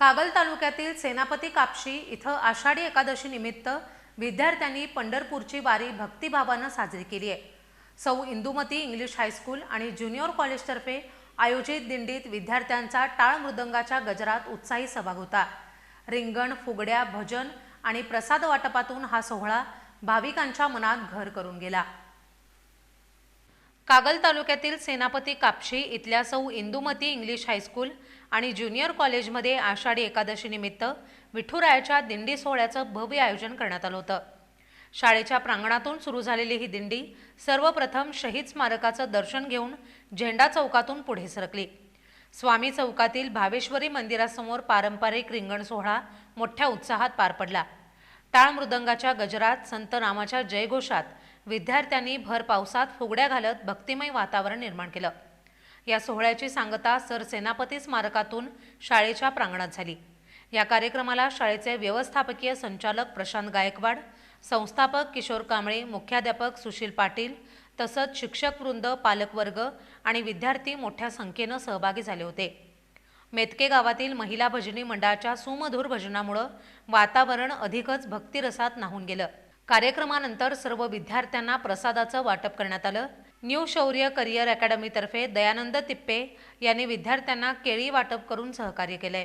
कागल तालुक्यातील सेनापती कापशी इथं आषाढी एकादशी निमित्त विद्यार्थ्यांनी पंढरपूरची वारी भक्तिभावानं साजरी केली आहे. Sau Indumati English high school आणि ज्युनियर कॉलेजतर्फे आयोजित दिंडीत विद्यार्थ्यांचा टाळ मृदंगाच्या गजरात उत्साही सहभाग होता. रिंगण फुगड्या भजन आणि प्रसाद वाटपातून हा सोहळा भाविकांच्या मनात घर करून गेला. कागल तालुक्यातील सेनापती कापशी इथल्या Sau Indumati English high school आणि ज्युनियर कॉलेजमध्ये आषाढी एकादशीनिमित्त विठुरायाच्या दिंडी सोहळ्याचं भव्य आयोजन करण्यात आलं होतं. शाळेच्या प्रांगणातून सुरू झालेली ही दिंडी सर्वप्रथम शहीद स्मारकाचं दर्शन घेऊन झेंडा चौकातून पुढे सरकली. स्वामी चौकातील भावेश्वरी मंदिरासमोर पारंपरिक रिंगण सोहळा मोठ्या उत्साहात पार पडला. टाळ मृदंगाच्या गजरात संत रामाच्या जयघोषात विद्यार्थ्यांनी भर पावसात फुगड्या घालत भक्तिमय वातावरण निर्माण केलं. या सोहळ्याची सांगता सर सेनापती स्मारकातून शाळेच्या प्रांगणात झाली. या कार्यक्रमाला शाळेचे व्यवस्थापकीय संचालक प्रशांत गायकवाड संस्थापक किशोर कांबळे मुख्याध्यापक सुशील पाटील तसंच शिक्षक वृंद पालकवर्ग आणि विद्यार्थी मोठ्या संख्येनं सहभागी झाले होते. मेतके गावातील महिला भजनी मंडळाच्या सुमधुर भजनामुळं वातावरण अधिकच भक्तिरसात नाहून गेलं. कार्यक्रमानंतर सर्व विद्यार्थ्यांना प्रसादाचं वाटप करण्यात आलं. न्यू शौर्य करिअर अकॅडमीतर्फे दयानंद तिप्पे यांनी विद्यार्थ्यांना केळी वाटप करून सहकार्य केलंय.